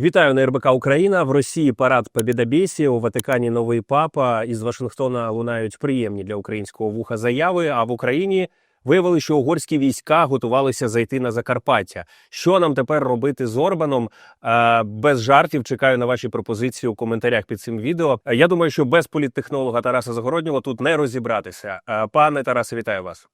Вітаю на РБК Україна. В Росії парад Побєдобєсі, у Ватикані новий папа. Із Вашингтона лунають приємні для українського вуха заяви. А в Україні виявили, що угорські війська готувалися зайти на Закарпаття. Що нам тепер робити з Орбаном? Е, без жартів чекаю на ваші пропозиції у коментарях під цим відео. Я думаю, що без політтехнолога Тараса Загороднього тут не розібратися. Е, Пане Тарасе, вітаю вас.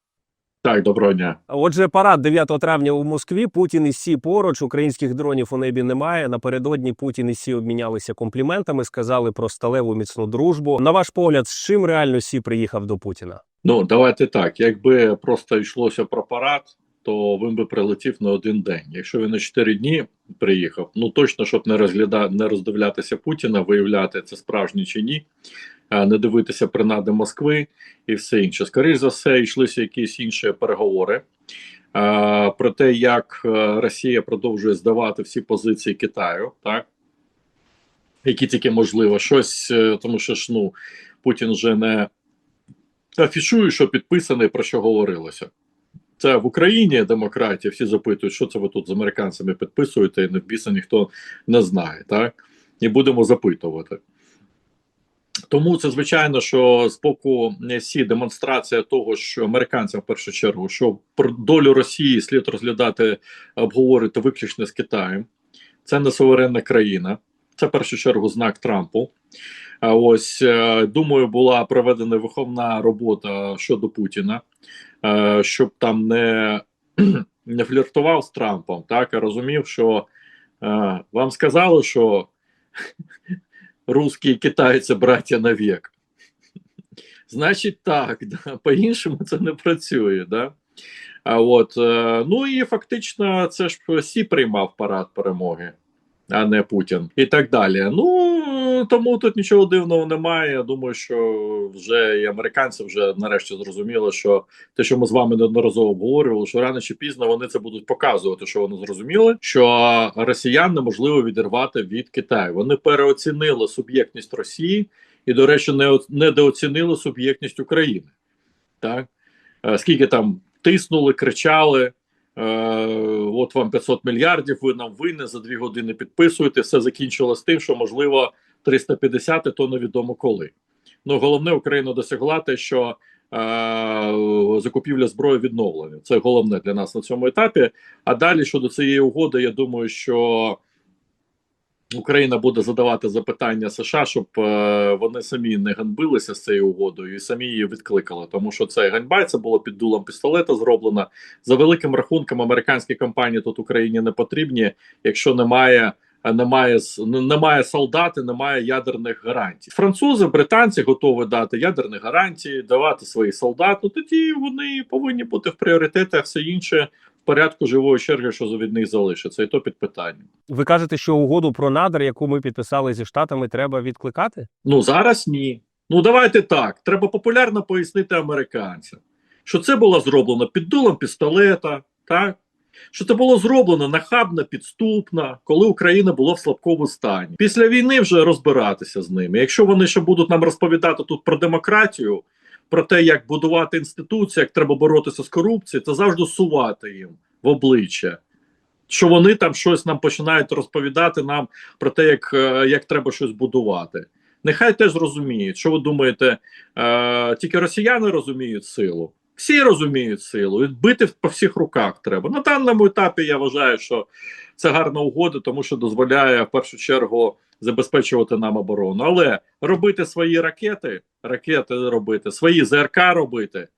Так, доброго дня. Отже, парад 9 травня у Москві. Путін і Сі поруч. Українських дронів у небі немає. Напередодні Путін і Сі обмінялися компліментами, сказали про сталеву міцну дружбу. На ваш погляд, з чим реально Сі приїхав до Путіна? Ну давайте так. Якби просто йшлося про парад, то він би прилетів на один день. Якщо він на 4 дні приїхав, ну точно щоб не розгляда не роздивлятися Путіна, виявляти це справжній чи ні, не дивитися принади Москви і все інше. Скоріше за все, йшлися якісь інші переговори. А, про те, як е, Росія продовжує здавати всі позиції Китаю, так які тільки можливо, щось, е, тому що ж ну Путін вже не афішує, що підписаний, про що говорилося. Це в Україні демократія, всі запитують, що це ви тут з американцями підписуєте, і не в біса ніхто не знає, так? І будемо запитувати. Тому це звичайно, що з боку СІ демонстрація того, що американцям в першу чергу, що про долю Росії слід розглядати, обговорити виключно з Китаєм. Це не суверенна країна, це в першу чергу знак Трампу. А ось е, думаю, була проведена виховна робота щодо Путіна, е, щоб там не, не фліртував з Трампом, так а розумів, що е, вам сказали, що русські китайцы китайці браття навік. Значить, так, да, по-іншому це не працює. Да? А от, е, ну і фактично, це ж всі приймав парад перемоги а не Путін, і так далі. Ну тому тут нічого дивного немає. Я думаю, що вже і американці вже нарешті зрозуміли, що те, що ми з вами неодноразово обговорювали, що рано чи пізно вони це будуть показувати, що вони зрозуміли, що росіян неможливо відірвати від Китаю. Вони переоцінили суб'єктність Росії і, до речі, не недооцінили суб'єктність України. Так Е, скільки там тиснули, кричали. Е, от вам 500 мільярдів, ви нам винні, за дві години підписуєте. Все закінчилось тим, що можливо 350, то невідомо коли. Ну головне, Україна досягла те, що е, закупівля зброї відновлення. Це головне для нас на цьому етапі. А далі щодо цієї угоди, я думаю, що Україна буде задавати запитання США, щоб е, вони самі не ганьбилися з цією угодою і самі її відкликали, тому що це ганьба, це було під дулом пістолета зроблено. За великим рахунком, американські компанії тут Україні не потрібні, якщо немає. Немає немає солдат і немає ядерних гарантій. Французи, британці готові дати ядерні гарантії, давати своїх солдат. Ну тоді вони повинні бути в пріоритеті, а все інше порядку живої черги, що від них залишиться, і то під питанням. Ви кажете, що угоду про надр, яку ми підписали зі штатами, треба відкликати? Ну зараз ні. Ну давайте так. Треба популярно пояснити американцям, що це було зроблено під дулом пістолета, так що це було зроблено нахабно, підступно, коли Україна була в слабкому стані. Після війни вже розбиратися з ними. Якщо вони ще будуть нам розповідати тут про демократію, про те, як будувати інституції, як треба боротися з корупцією, то завжди сувати їм в обличчя. Що вони там щось нам починають розповідати нам про те, як е, як треба щось будувати. Нехай теж розуміють, що ви думаєте, е, тільки росіяни розуміють силу. Всі розуміють силу, відбити по всіх руках треба. На даному етапі я вважаю, що це гарна угода, тому що дозволяє в першу чергу забезпечувати нам оборону. Але робити свої ракети, ракети робити, свої ЗРК робити,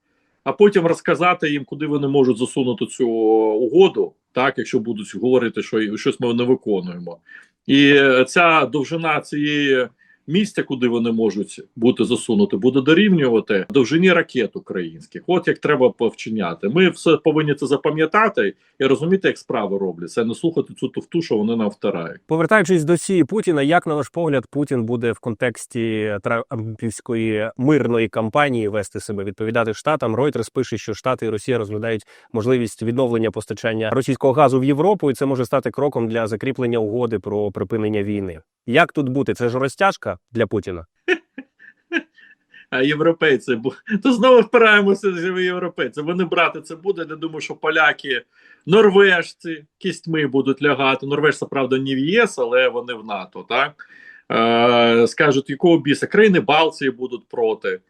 а потім розказати їм, куди вони можуть засунути цю угоду, так якщо будуть говорити, що щось ми не виконуємо. І ця довжина цієї місця, куди вони можуть бути засунути, буде дорівнювати довжині ракет українських. От як треба повчиняти. Ми все повинні це запам'ятати і розуміти, як справи робляться, а не слухати цю туфту, що вони нам втирають. Повертаючись до Сі Путіна, як на ваш погляд, Путін буде в контексті трампівської мирної кампанії вести себе, відповідати штатам. Reuters пише, що Штати і Росія розглядають можливість відновлення постачання російського газу в Європу, і це може стати кроком для закріплення угоди про припинення війни. Як тут бути? Це ж розтяжка для Путіна. а європейці, бо то знову впираємося в європейці. Вони брати це буде. Я думаю, що поляки, норвежці кістьми будуть лягати. Норвежці, правда, не в ЄС, але вони в НАТО. Так е, скажуть, якого біса країни Балтії будуть проти.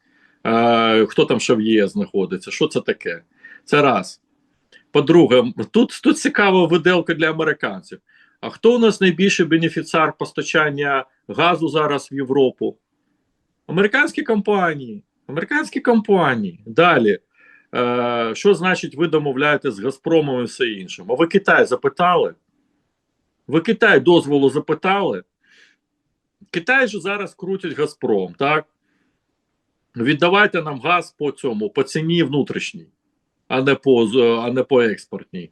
Е, хто там ще в ЄС знаходиться? Що це таке? Це раз. По-друге, тут, тут цікава виделка для американців. А хто у нас найбільший бенефіціар постачання газу зараз в Європу? Американські компанії. Американські компанії. Далі. Е, що значить, ви домовляєте з Газпромом і все іншим? А ви Китай запитали? Ви Китай дозволу запитали? Китай же зараз крутить Газпром, так? Віддавайте нам газ по цьому, по ціні внутрішній, а не по, а не по експортній.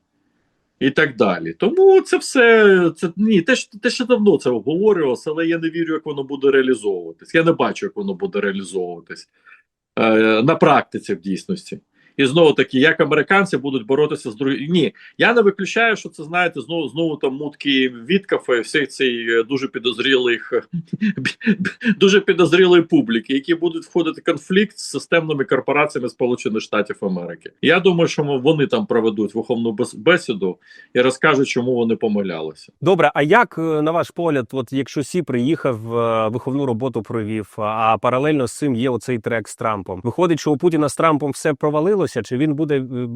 І так далі. Тому це все. Це ні, те, те ще давно це обговорювалося, але я не вірю, як воно буде реалізовуватись. Я не бачу, як воно буде реалізовуватись е, на практиці в дійсності. І знову таки, як американці будуть боротися з другими. Ні, я не виключаю, що це знаєте, знову знову там мутки Віткафа і всіх цих е, дуже підозрілих, дуже підозрілої публіки, які будуть входити в конфлікт з системними корпораціями Сполучених Штатів Америки. Я думаю, що вони там проведуть виховну бес- бесіду і розкажуть, чому вони помилялися. Добре, а як е, на ваш погляд, от якщо Сі приїхав, е, виховну роботу провів, а паралельно з цим є оцей трек з Трампом? Виходить, що у Путіна з Трампом все провалилося, чи він буде е,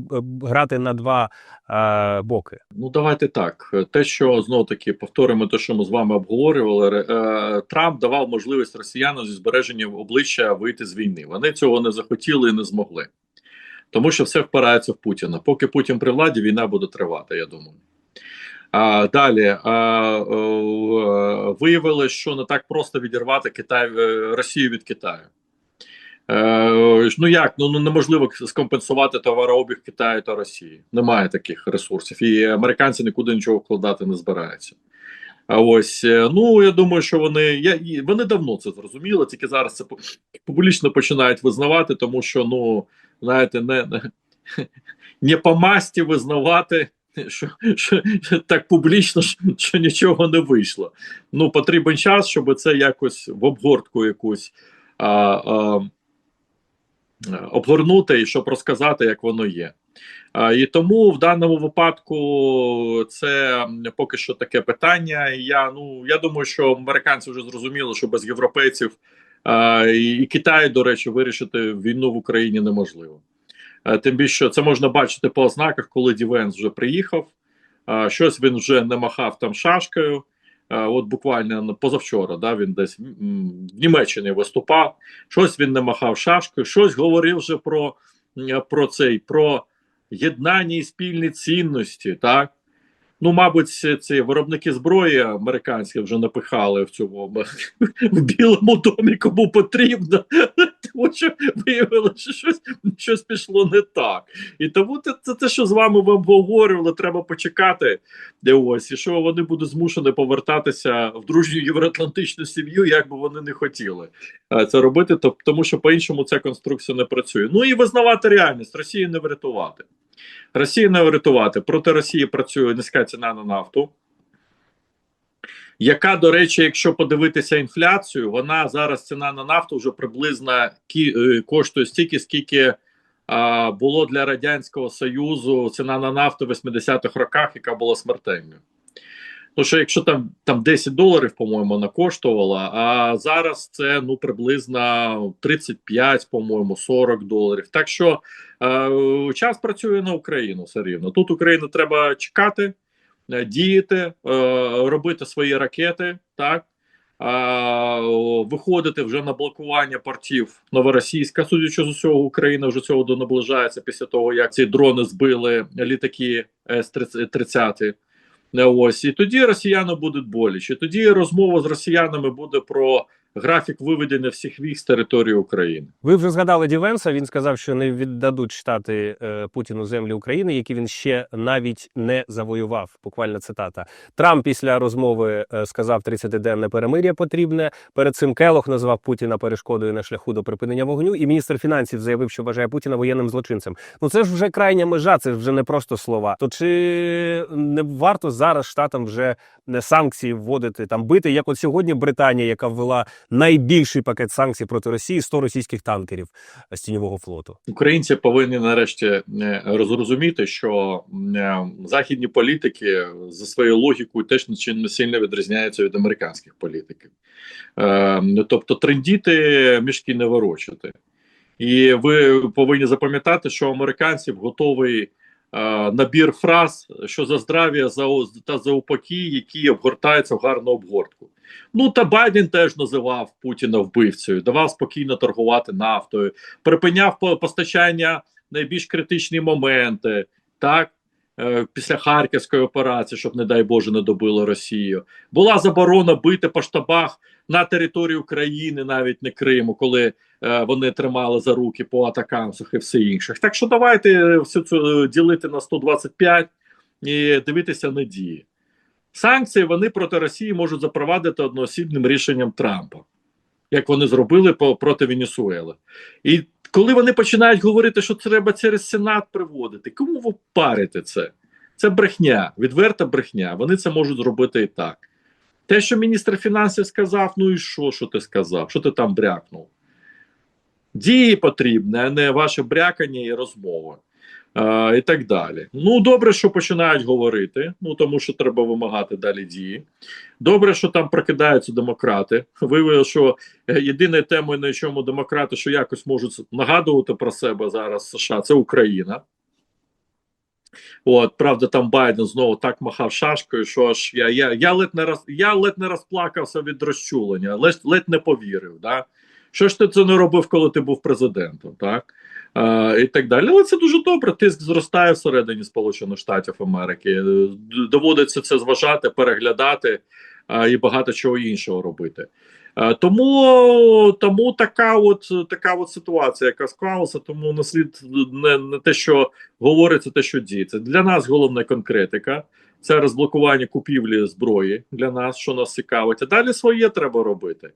грати на два е, боки? Ну, давайте так. Те, що знову таки повторимо те, що ми з вами обговорювали, е, Трамп давав можливість росіянам зі збереженням обличчя вийти з війни. Вони цього не захотіли і не змогли. Тому що все впирається в Путіна. Поки Путін при владі, війна буде тривати, я думаю. А, далі а, е, е, виявили, що не так просто відірвати Китай, Росію від Китаю. Е, ну як? Ну, ну неможливо скомпенсувати товарообіг Китаю та Росії. Немає таких ресурсів, і американці нікуди нічого вкладати не збираються. А ось е, ну я думаю, що вони я вони давно це зрозуміли, тільки зараз це публічно починають визнавати, тому що ну знаєте, не, не по масті визнавати. Що, що так публічно, що, що нічого не вийшло. Ну потрібен час, щоб це якось в обгортку якусь а, а, обгорнути і щоб розказати, як воно є. І тому в даному випадку це поки що таке питання. Я ну я думаю, що американці вже зрозуміли, що без європейців і, Китаю, до речі, вирішити війну в Україні неможливо. Тим більше це можна бачити по ознаках, коли Дівенс вже приїхав. Щось він вже не махав там шашкою. А, от буквально позавчора, да, він десь в Німеччині виступав. Щось він не махав шашкою, щось говорив вже про, про цей про єднання і спільні цінності. Так ну, мабуть, ці, виробники зброї американські вже напихали в цьому в білому домі, кому потрібно, тому що виявилося, що щось, щось пішло не так. І тому це, те, що з вами ви обговорювали, треба почекати. Ось і що вони будуть змушені повертатися в дружню євроатлантичну сім'ю, як би вони не хотіли е, це робити, то тому що по-іншому ця конструкція не працює. Ну і визнавати реальність Росії не врятувати. Росії не врятувати. Проти Росії працює низька ціна на нафту. Яка, до речі, якщо подивитися інфляцію, вона зараз ціна на нафту вже приблизно е, коштує стільки, скільки а, було для Радянського Союзу ціна на нафту в 80-х роках, яка була смертельною. Ну що якщо там там 10 доларів, по-моєму, вона коштувала, а зараз це ну приблизно 35, по-моєму, 40 доларів. Так що е, час працює на Україну все рівно. Тут Україну треба чекати, е, діяти, е, робити свої ракети, так. А, виходити вже на блокування портів новоросійська. Судячи з усього, Україна вже цього наближається після того, як ці дрони збили літаки С-30. Ось і тоді росіяни будуть боляче. Тоді розмова з росіянами буде про графік виведення всіх військ з території України. Ви вже згадали Дівенса. Він сказав, що не віддадуть штати е, Путіну землі України, які він ще навіть не завоював. Буквально цитата. Трамп після розмови е, сказав 30-денне перемир'я потрібне. Перед цим Келох назвав Путіна перешкодою на шляху до припинення вогню. І міністр фінансів заявив, що вважає Путіна воєнним злочинцем. Ну це ж вже крайня межа, це ж вже не просто слова. То чи не варто зараз штатам вже не санкції вводити там бити, як от сьогодні Британія, яка ввела найбільший пакет санкцій проти Росії 100 російських танкерів з тіньового флоту. Українці повинні нарешті е, розрозуміти, що е, західні політики за своєю логікою теж не сильно відрізняються від американських політиків. Е, Тобто, трендіти мішки не ворочати. І ви повинні запам'ятати, що американців готовий е, набір фраз, що за здрав'я за та за упокій, які обгортаються в гарну обгортку. Ну та Байден теж називав Путіна вбивцею, давав спокійно торгувати нафтою, припиняв по- постачання найбільш критичні моменти, так е, після Харківської операції, щоб, не дай Боже, не добило Росію. Була заборона бити по штабах на території України, навіть не Криму, коли е, вони тримали за руки по атакамсах і все інших. Так що давайте всю цю е, ділити на 125 і дивитися на дії. Санкції вони проти Росії можуть запровадити одноосібним рішенням Трампа, як вони зробили по, проти Венесуели. І коли вони починають говорити, що треба через Сенат приводити, кому ви парите це? Це брехня, відверта брехня. Вони це можуть зробити і так. Те, що міністр фінансів сказав, ну і що, що ти сказав? Що ти там брякнув? Дії потрібні, а не ваше брякання і розмови. Е, і так далі. Ну, добре, що починають говорити, ну тому що треба вимагати далі дії. Добре, що там прокидаються демократи. Виявилося, що е, єдиною темою, на чому демократи, що якось можуть нагадувати про себе зараз США, це Україна. От, правда, там Байден знову так махав шашкою, що аж я я, я, ледь, не роз, я ледь не розплакався від розчулення, ледь, ледь не повірив. Да? Що ж ти це не робив, коли ти був президентом? так? Е, і так далі. Але це дуже добре. Тиск зростає всередині Сполучених Штатів Америки. Доводиться це зважати, переглядати е, і багато чого іншого робити. Е, Тому, тому така от така от ситуація, яка склалася, тому на слід не, не те, що говориться, те, що діється. Для нас головна конкретика. Це розблокування купівлі зброї для нас, що нас цікавить. А далі своє треба робити.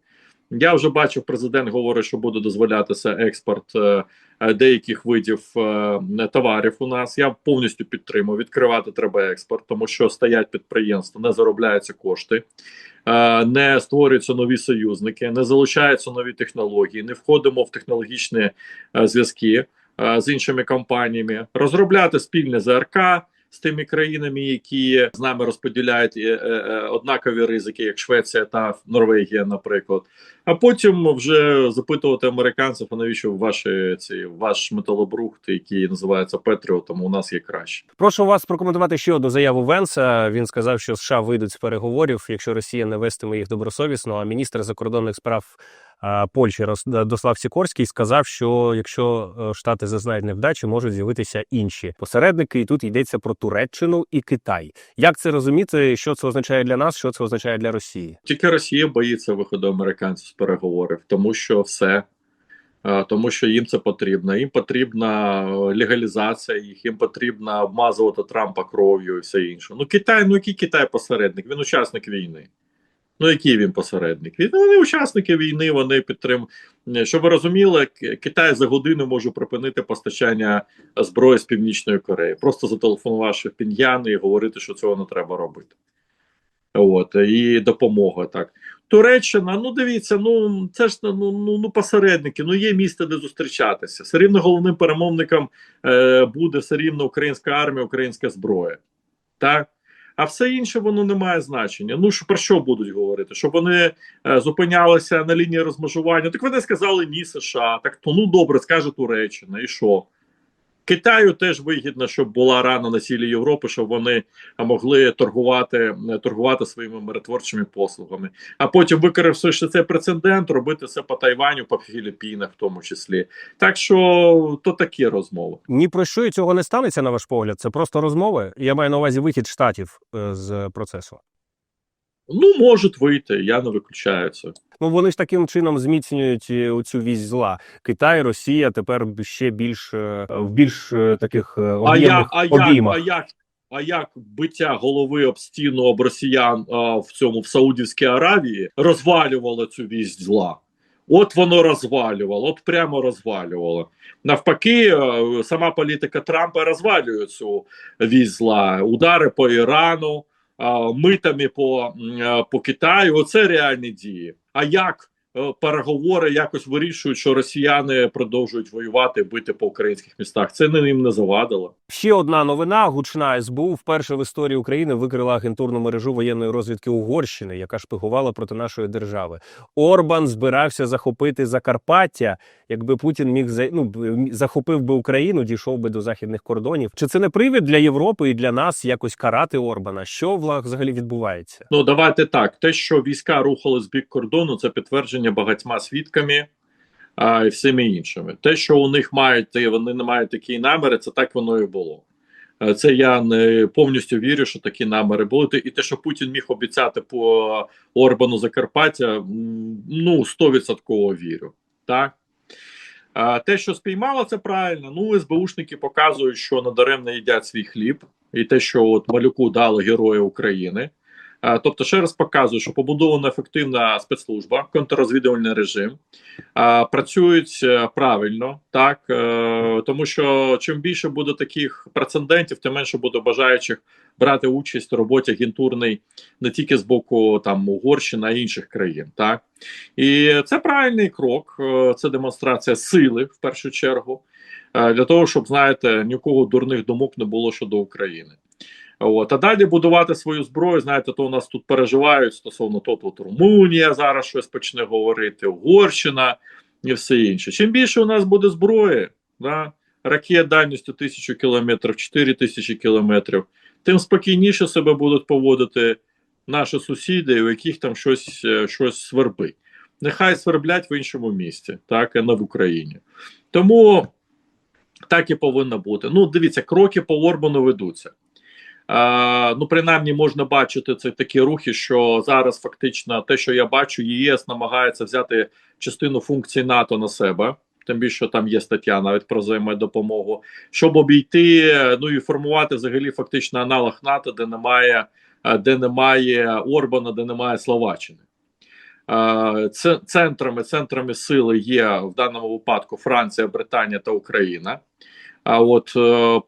Я вже бачив, президент говорить, що буде дозволятися експорт е, е, деяких видів е, товарів у нас. Я повністю підтримую. Відкривати треба експорт, тому що стоять підприємства, не заробляються кошти, е, не створюються нові союзники, не залучаються нові технології, не входимо в технологічні е, зв'язки е, з іншими компаніями, розробляти спільне ЗРК. З тими країнами, які з нами розподіляють е, е, е, однакові ризики, як Швеція та Норвегія, наприклад, а потім вже запитувати американців, а навіщо ваші ці ваш металобрухт, який називається Петріотом, у нас є краще. Прошу вас прокоментувати ще одну заяву Венса. Він сказав, що США вийдуть з переговорів, якщо Росія не вестиме їх добросовісно. А міністр закордонних справ Польщі Рослав Сікорський сказав, що якщо е, штати зазнають невдачі, можуть з'явитися інші посередники. І тут йдеться про Туреччину і Китай. Як це розуміти? Що це означає для нас? Що це означає для Росії? Тільки Росія боїться виходу американців з переговорів, тому що все. е, Тому що їм це потрібно. Їм потрібна е, легалізація їх, їм потрібно обмазувати Трампа кров'ю і все інше. Ну Китай, ну який Китай посередник? Він учасник війни. Ну, який він посередник? Він вони учасники війни, вони підтримують. Щоб ви розуміли, Китай за годину може припинити постачання зброї з Північної Кореї, просто зателефонувавши в Пін'ян і говорити, що цього не треба робити. От, і допомога так. Туреччина, ну дивіться, ну це ж ну, ну, ну посередники, ну є місце, де зустрічатися. Все рівно головним перемовником е, буде все рівно українська армія, українська зброя. Так? А все інше воно не має значення. Ну що про що будуть говорити? Щоб вони е, зупинялися на лінії розмежування. Так вони сказали ні США. Так то ну добре, скаже Туреччина, і що? Китаю теж вигідно, щоб була рана на сілі Європи, щоб вони могли торгувати, е, торгувати своїми миротворчими послугами. А потім, використавши цей прецедент, робити це по Тайваню, по Філіппінах, в тому числі. Так що то такі розмови. Ні про що і цього не станеться, на ваш погляд. Це просто розмови. Я маю на увазі вихід штатів е, з процесу. Ну, можуть вийти, я не виключаю це. Ну вони ж таким чином зміцнюють е, оцю вісь зла. Китай, Росія тепер ще більш е, в більш е, таких е, А об'ємних як, а як, а як, а як биття голови об стіну об росіян а, в цьому в Саудівській Аравії розвалювало цю вість зла? От воно розвалювало, от прямо розвалювало. Навпаки, сама політика Трампа розвалює цю вість зла. Удари по Ірану, митами по, е, по Китаю. Оце реальні дії. А як переговори якось вирішують, що росіяни продовжують воювати, бити по українських містах. Це не їм не завадило. Ще одна новина: гучна СБУ вперше в історії України викрила агентурну мережу воєнної розвідки Угорщини, яка шпигувала проти нашої держави. Орбан збирався захопити Закарпаття. Якби Путін міг ну, захопив би Україну, дійшов би до західних кордонів. Чи це не привід для Європи і для нас якось карати Орбана? Що взагалі відбувається? Ну давайте так. Те, що війська рухали з бік кордону, це підтвердження багатьма свідками а, і всіми іншими. Те, що у них мають, вони не мають такі наміри, це так воно і було. Е, Це я не повністю вірю, що такі наміри були. І те, що Путін міг обіцяти по Орбану Закарпаття, ну 100% вірю. Так. А те, що спіймало, це правильно. Ну, СБУшники показують, що надаремно їдять свій хліб, і те, що от малюку дали герої України. А, Тобто, ще раз показую, що побудована ефективна спецслужба, контррозвідувальний режим, працюють е, правильно, так е, тому що чим більше буде таких прецедентів, тим менше буде бажаючих брати участь у роботі агентурної не тільки з боку там Угорщини, а інших країн. Так і це правильний крок, е, це демонстрація сили в першу чергу, е, для того, щоб знаєте, ні у кого дурних думок не було щодо України. От, а далі будувати свою зброю, знаєте, то у нас тут переживають стосовно того, от Румунія зараз щось почне говорити, Угорщина і все інше. Чим більше у нас буде зброї, да, ракет дальністю тисячу кілометрів, 4 тисячі кілометрів, тим спокійніше себе будуть поводити наші сусіди, у яких там щось, е, щось свербить. Нехай сверблять в іншому місті, так, а не в Україні. Тому так і повинно бути. Ну, дивіться, кроки по Орбану ведуться. Е, ну, принаймні, можна бачити це такі рухи, що зараз фактично те, що я бачу, ЄС намагається взяти частину функцій НАТО на себе. Тим більше там є стаття навіть про взаємодопомогу, щоб обійти, ну і формувати взагалі фактично аналог НАТО, де немає, е, де немає Орбана, де немає Словаччини. Це центрами, центрами сили є в даному випадку Франція, Британія та Україна. А от е,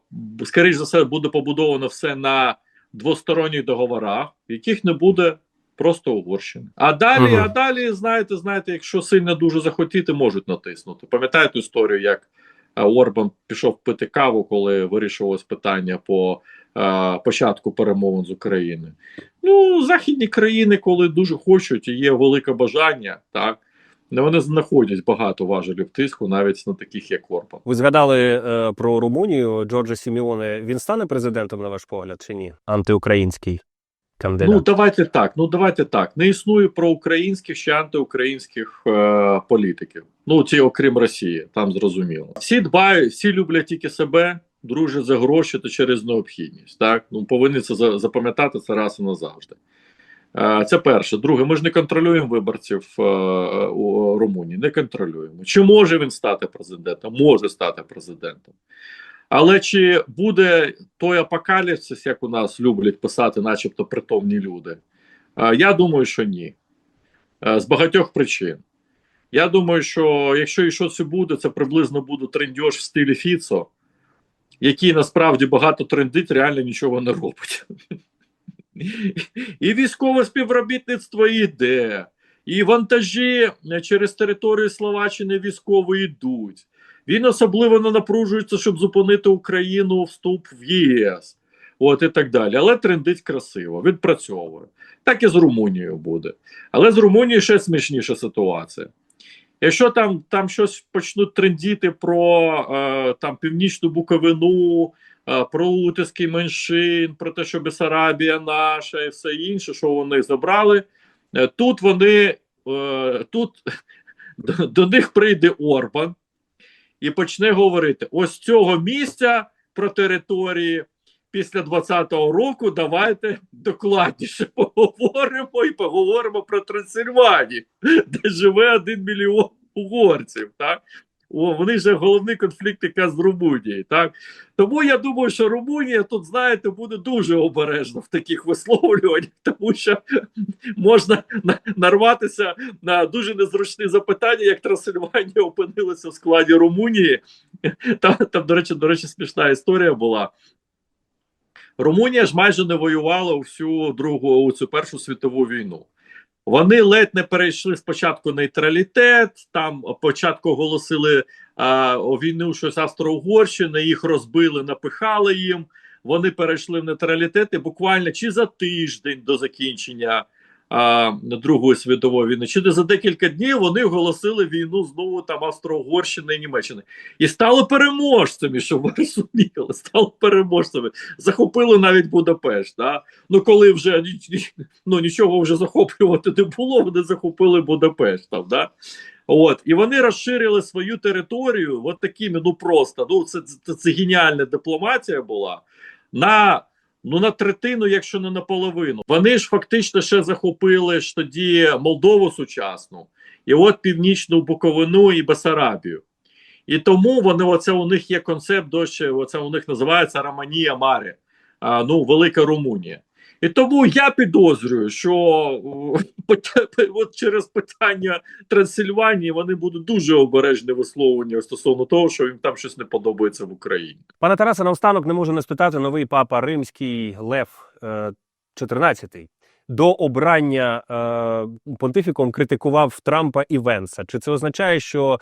скоріш за все буде побудовано все на двосторонніх договорах, яких не буде просто Угорщини. А далі, Мгм. а далі, знаєте, знаєте, якщо сильно дуже захотіти, можуть натиснути. Пам'ятаєте історію, як е, Орбан пішов пити каву, коли вирішувалось питання по е, початку перемовин з України. Ну, західні країни, коли дуже хочуть і є велике бажання, так. Вони знаходять багато важелів тиску, навіть на таких як Орбан. Ви згадали е, про Румунію Джорджа Сіміоне. Він стане президентом, на ваш погляд, чи ні? Антиукраїнський кандидат. Ну давайте так. Ну давайте так. Не існує проукраїнських чи антиукраїнських е, політиків. Ну ці окрім Росії, там зрозуміло. Всі дбають, всі люблять тільки себе, дружать за гроші та через необхідність. Так ну повинні це запам'ятати це раз і назавжди. Е, Це перше. Друге, ми ж не контролюємо виборців е, у Румунії. Не контролюємо. Чи може він стати президентом? Може стати президентом. Але чи буде той апокаліпсис, як у нас люблять писати, начебто притомні люди? Е, Я думаю, що ні. З багатьох причин. Я думаю, що якщо і щось і буде, це приблизно буде трендьош в стилі Фіцо, який насправді багато трендить, реально нічого не робить. І військове співробітництво йде, і вантажі е, через територію Словаччини військові йдуть. Він особливо не напружується, щоб зупинити Україну вступ в ЄС. От і так далі. Але трендить красиво, відпрацьовує. Так і з Румунією буде. Але з Румунією ще смішніша ситуація. Якщо там там щось почнуть трендіти про е, там північну Буковину, про утиски меншин, про те, що Бесарабія наша і все інше, що вони забрали, е, тут вони е, тут до, них прийде Орбан і почне говорити: ось цього місця про території після 20-го року давайте докладніше поговоримо і поговоримо про Трансильванію, де живе один мільйон угорців. Так? О, вони ж головний конфлікт якраз з Румунією. Так? Тому я думаю, що Румунія тут, знаєте, буде дуже обережна в таких висловлюваннях, тому що можна нарватися на дуже незручні запитання, як Трансильванія опинилася в складі Румунії. Там, там до речі, до речі, смішна історія була. Румунія ж майже не воювала у всю другу цю першу світову війну. Вони ледь не перейшли спочатку нейтралітет, там початку оголосили а, війну щось Австро-Угорщини, їх розбили, напихали їм. Вони перейшли в нейтралітет і буквально чи за тиждень до закінчення а, Другої світової війни, чи за декілька днів вони оголосили війну знову там Австро-Угорщини і Німеччини. І стали переможцями, щоб ви розуміли, стали переможцями. Захопили навіть Будапешт. Да? Ну коли вже ну, нічого вже захоплювати не було, вони захопили Будапешт. Там, да? От, і вони розширили свою територію от такими, ну просто, ну це, це, це геніальна дипломатія була на, ну, на третину, якщо не на половину. Вони ж фактично ще захопили ж тоді Молдову сучасну, і от Північну Буковину і Бесарабію. І тому вони, оце у них є концепт, дощ, оце у них називається Романія Марі, а, ну, Велика Румунія. І тому я підозрюю, що от через питання Трансильванії вони будуть дуже обережні висловлення стосовно того, що їм там щось не подобається в Україні. Пане Тарасе, наостанок не можу не спитати новий папа римський Лев е, 14 до обрання е, понтифіком критикував Трампа і Венса. Чи це означає, що е,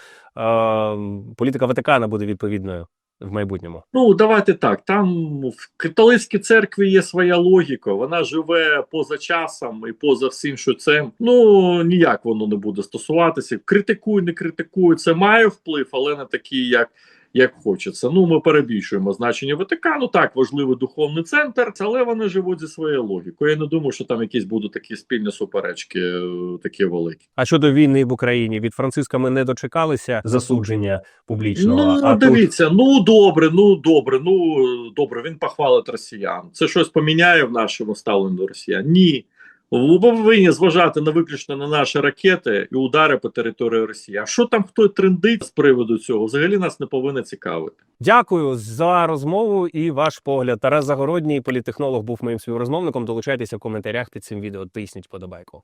політика Ватикана буде відповідною в майбутньому? Ну, давайте так. Там в католицькій церкві є своя логіка. Вона живе поза часом і поза всім, що це ну ніяк воно не буде стосуватися. Критикуй, не критикуй, це має вплив, але не такий, як. Як хочеться. Ну, ми перебільшуємо значення Ватикану. Так, важливий духовний центр, але вони живуть зі своєю логікою. Я не думаю, що там якісь будуть такі спільні суперечки, е, такі великі. А щодо війни в Україні від Франциска ми не дочекалися засудження публічного. Ну а тут дивіться, ну добре, ну добре, ну добре. Він похвалить росіян. Це щось поміняє в нашому ставленні до росіян? Ні. Ви повинні зважати на виключно на наші ракети і удари по території Росії. А що там хто трендить з приводу цього? Взагалі нас не повинно цікавити. Дякую за розмову і ваш погляд. Тарас Загородній, політехнолог, був моїм співрозмовником. Долучайтеся в коментарях під цим відео. Тисніть подобайку.